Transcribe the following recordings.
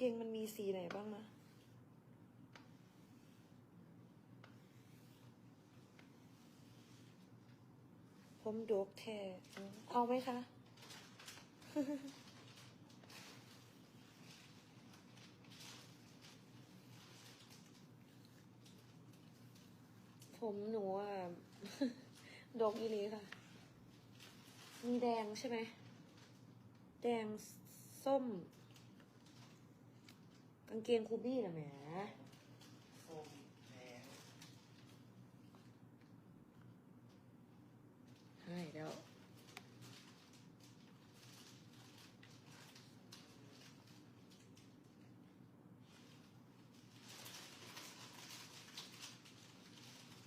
เกงมันมีสีไหนบ้างนะผมโดกแทเอาไหมคะ ผมหนูอะดกอีลีค่ะ มีแดงใช่ไหม แดงส้ม กางเกงคูบี้เหรอแหม ส้มแดง ใช่แล้ว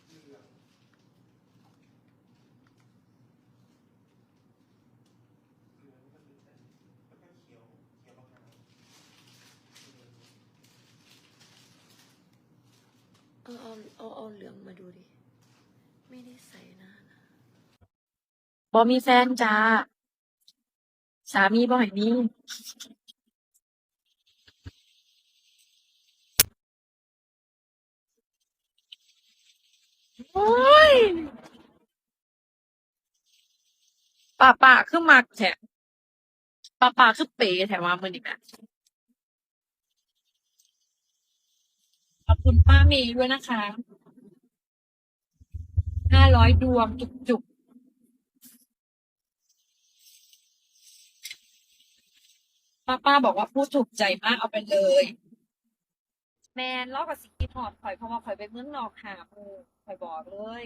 เหลืองเหลืองก็คือแต่แล้วก็เขียวเขียวมะนาว เอาเอาเอาเอาเหลืองมาดูดิ ไม่ได้ใส่นานะบ่มีแฟนจ้า สามีบ่ให้มีโอ้ยป่าป่าคือมักแถะป่าป่าคือเป๋แถะว่ามือนี้แหม่ขอบ คุณป้าเมย์ด้วยนะคะ ห้าร้อยดวงจุกๆป้าป้าบอกว่าพูดถูกใจมากเอาไปเลย แมนเล่ากับสิกิทอดข่อยเพราะว่าข่อยไปเมืองนอกหาหมูข่อยบอกเลย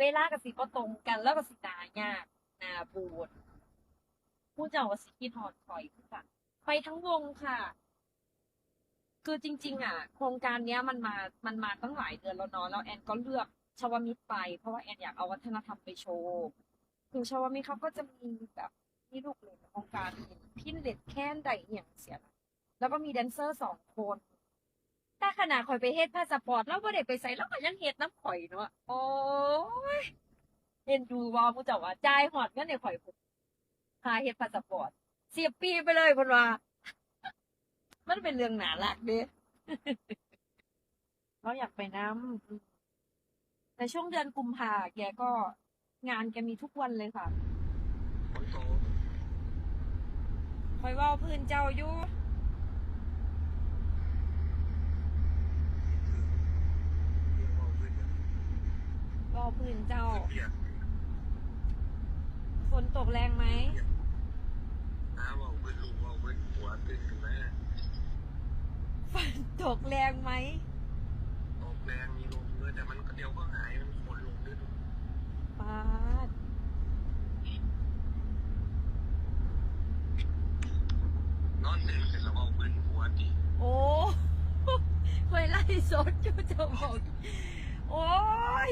เวลากับสิก็ตรงกันแล้วกับสิตายากหนาบูดพูดเจ้าว่าสิกิทอดข่อยคือกันไปทั้งวงค่ะ คือจริง ๆ อะ โครงการเนี้ยมันมา มันมาตั้งหลายเดือนแล้วเนาะแล้วแอนก็เลือกชาวมิตรไป เพราะว่าแอนอยากเอาวัฒนธรรมไปโชว์คือชาวมิตรเขาก็จะมีแบบมีลูกเล่นโครงการพินเล็ดแค้นใดอหย่างเสียนะแล้วก็มีแดนเซอร์สองคนถ้าขนาดข่อยไปเฮ็ดพาสปอร์ตแล้วบ่ได้ไปใส่แล้วก็ยังเฮ็ดน้ำข่อยเนาะโอ้ยเห็นดูว่าผู้เจ้าว่าจ่ายหอดเงินในข่อยพุ่นค่าเฮ็ดพาสปอร์ตเสียปีไปเลยเพิ่นว่า มันเป็นเรื่องหนาลักเด้เราอยากไปน้ำแต่ช่วงเดือนกุมภาแกก็งานแกมีทุกวันเลยค่ะฝนตกคอยเว่าพื้นเจ้าอยู่เรียกว่าเพื่อนกันเว่าพื้นเจ้าเปียกฝนตกแรงไหมน้าว่าเพื่อนลูกว่าเพื่อนหัวตื่นขึ้นมา ฝนตกแรงไหมออกแรงมีลมด้วยแต่มันก็เดี๋ยวก็หายมันฝนลงด้วยดูปาด นอนตื่นเสร็จแล้วเอาเพื่อนหัวตีโอ้คอยไล่สดอยู่เจ้าบอกโอ้ย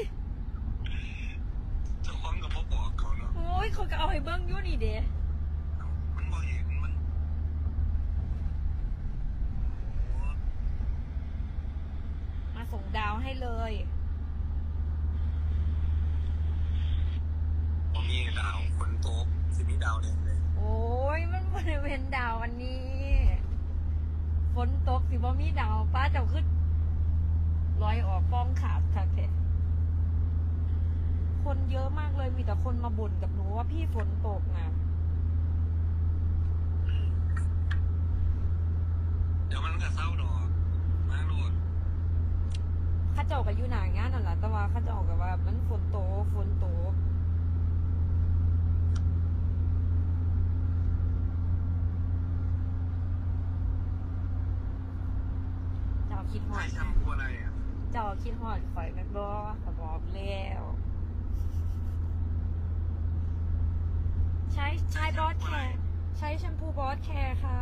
เจ้าของกับพ่อบอกเขาเนาะ โอ้ยเขาก็เอาให้เบิ้งอยู่นี่เด้ เอ้ามันบอกเห็นมันโอ้ มา ส่งดาวให้เลยผมมีดาวฝนตกสิมีดาวแดงเลย โอ้ยมันบริเวณดาวอันนี้ ฝนตกสิบ่มีดาวป้าเจ้าขึ้นลอยออกฟองขาดค่ะแค่คนเยอะมากเลยมีแต่คนมาบ่นกับหนูว่าพี่ฝนตกนะ เดี๋ยวมันก็เศร้าดอก มาโลด เข้าเจ้ากับอยู่หนางานนั่นแหละแต่ว่าเขาเจ้ากับว่า มันฝนโตกฝนโตกเจ้าคิดฮอใช้ดแชมพูอะไรอะเจ้าคิดฮอดข่อยแม่นบ่ก็บอกแล้ว ใช้ใช้บอสแคร์ใช้แชมพูบอสแคร์ค่ะ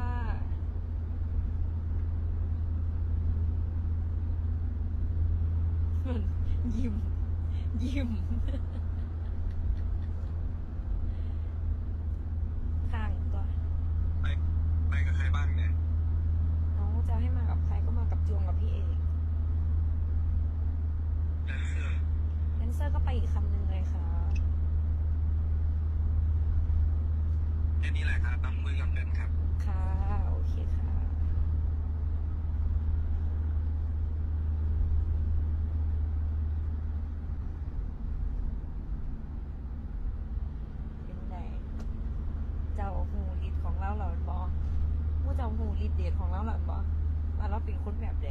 ยิ้ม ยิ้มข้างก่อนไปไปกับใครบ้างเนี่ยน้องจะให้มากับใครก็มากับจวงกับพี่เอกแดนเซอร์แดนเซอร์ก็ไปอีกคำหนึ่งเลยค่ะ แค่นี้แหละครับต้องมือกับแฟนครับ ค่ะ หรอบ่ เจ้าหูรีดเดทของเราหรอบ่ว่าเราเป็นคนแบบใด